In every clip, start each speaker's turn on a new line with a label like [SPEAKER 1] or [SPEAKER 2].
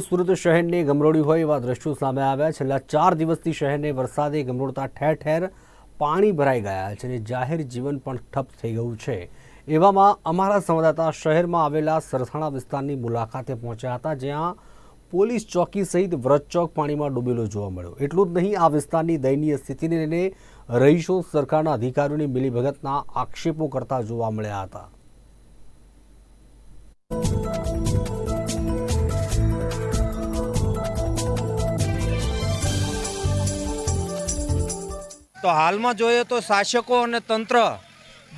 [SPEAKER 1] સુરત શહેરને ગમરોડી હોય એવા દ્રશ્યો સામે આવ્યા. છેલ્લા ચાર દિવસથી શહેરને વરસાદે ગમરોડતા ઠેર ઠેર પાણી ભરાઈ ગયા છે અને જાહેર જીવન પણ ઠપ થઈ ગયું છે. એવામાં અમારા સંવાદદાતા શહેરમાં આવેલા સરથાણા વિસ્તારની મુલાકાતે પહોંચ્યા હતા, જ્યાં પોલીસ ચોકી સહિત વ્રત ચોક પાણીમાં ડૂબેલો જોવા મળ્યો. એટલું જ નહીં, આ વિસ્તારની દયનીય સ્થિતિને લઈને રહીશો સરકારના અધિકારીઓની મિલીભગતના આક્ષેપો કરતા જોવા મળ્યા હતા.
[SPEAKER 2] તો હાલમાં જોઈએ તો શાસકો અને તંત્ર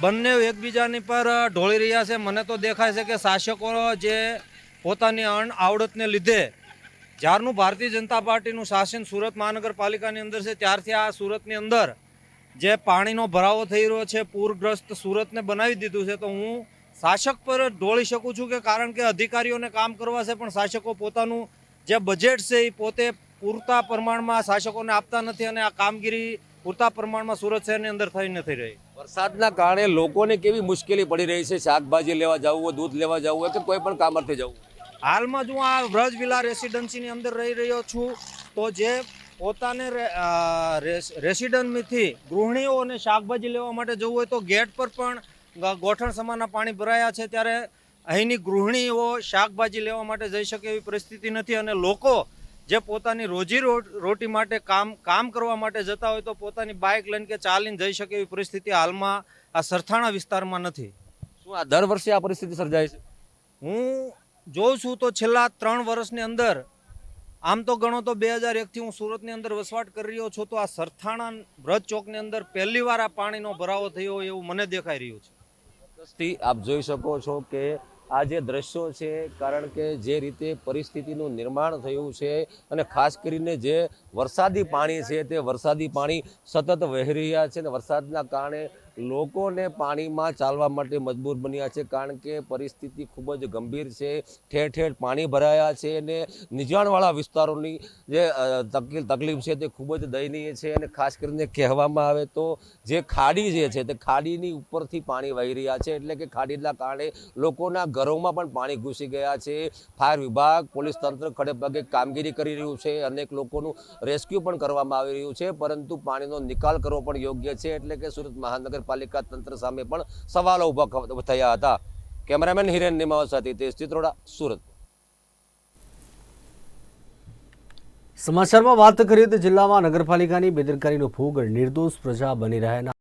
[SPEAKER 2] બંને એકબીજાની પર ઢોળી રહ્યા છે. મને તો દેખાય છે કે શાસકો જે પોતાની અણ આવડતને લીધે જ્યારનું ભારતીય જનતા પાર્ટીનું શાસન સુરત મહાનગરપાલિકાની અંદર છે, ત્યારથી આ સુરતની અંદર જે પાણીનો ભરાવો થઈ રહ્યો છે, પૂરગ્રસ્ત સુરતને બનાવી દીધું છે, તો હું શાસક પર ઢોળી શકું છું કે કારણ કે અધિકારીઓને કામ કરવા છે, પણ શાસકો પોતાનું જે બજેટ છે, એ પોતે પૂરતા પ્રમાણમાં શાસકોને આપતા નથી અને આ કામગીરી પૂરતા પ્રમાણમાં સુરત શહેરની અંદર થઈ નથી રહી.
[SPEAKER 3] વરસાદના કારણે લોકોને કેવી મુશ્કેલી પડી રહી છે? શાકભાજી લેવા જવું હોય દૂધ લેવા જવું હોય કે કોઈ પણ કામ અર્થે જવું
[SPEAKER 2] હાલમાં જ હું આ વ્રજ વિલા રેસિડન્સીની અંદર રહી રહ્યો છું તો જે પોતાને ગૃહિણીઓને રેસિડન્ટથી ગૃહિણીઓ શાકભાજી લેવા માટે જવું હોય તો ગેટ પર પણ ગોઠણ સમાના પાણી ભરાયા છે. ત્યારે અહીંની ગૃહિણીઓ શાકભાજી લેવા માટે જઈ શકે એવી પરિસ્થિતિ નથી અને લોકો જે પોતાની રોજી રોટી માટે કામ કામ કરવા માટે જતા હોય તો પોતાની બાઇક લઈને કે ચાલીને જઈ શકે એવી પરિસ્થિતિ હાલમાં આ સરથાણા વિસ્તારમાં નથી.
[SPEAKER 3] શું આ દર વર્ષે આ પરિસ્થિતિ સર્જાય છે?
[SPEAKER 2] હું જોઉં છું તો છેલ્લા ત્રણ વર્ષની અંદર આમ તો ગણો તો બે હજાર એકથી હું સુરતની અંદર વસવાટ કરી રહ્યો છું તો આ સરથાણા વ્રત ચોકની અંદર પહેલી વાર આ પાણીનો ભરાવો થયો હોય એવું મને દેખાઈ રહ્યું છે.
[SPEAKER 3] આપ જોઈ શકો છો કે આ જે દ્રશ્યો છે, કારણ કે જે રીતે પરિસ્થિતિનું નિર્માણ થયું છે અને ખાસ કરીને જે વરસાદી પાણી છે તે વરસાદી પાણી સતત વહી રહ્યા છે અને વરસાદના કારણે લોકોને પાણીમાં ચાલવા માટે મજબૂર બન્યા છે કારણ કે પરિસ્થિતિ ખૂબ જ ગંભીર છે. ઠેર ઠેર પાણી ભરાયા છે અને નીચાણવાળા વિસ્તારોની જે તકલીફ છે તે ખૂબ જ દયનીય છે અને ખાસ કરીને કહેવામાં આવે તો જે ખાડી જે છે તે ખાડીની ઉપરથી પાણી વહી રહ્યા છે એટલે કે ખાડીના કારણે લોકોના ઘરોમાં પણ પાણી ઘૂસી ગયા છે. ફાયર વિભાગ, પોલીસ તંત્ર ખડે પગે કામગીરી કરી રહ્યું છે. અનેક લોકોનું રેસ્ક્યુ પણ કરવામાં આવી રહ્યું છે પરંતુ પાણીનો નિકાલ કરવો પણ યોગ્ય છે એટલે કે સુરત મહાનગરપાલિકા તંત્ર સામે પણ સવાલો ઊભા થયા હતા. કેમેરામેન હિરેન નિમાવત સાથે તે ચિત્રોડા સુરત.
[SPEAKER 1] સમાચારમાં વાત કરીએ તો જિલ્લામાં નગરપાલિકાની બેદરકારીનો ભોગ નિર્દોષ પ્રજા બની રહ્યા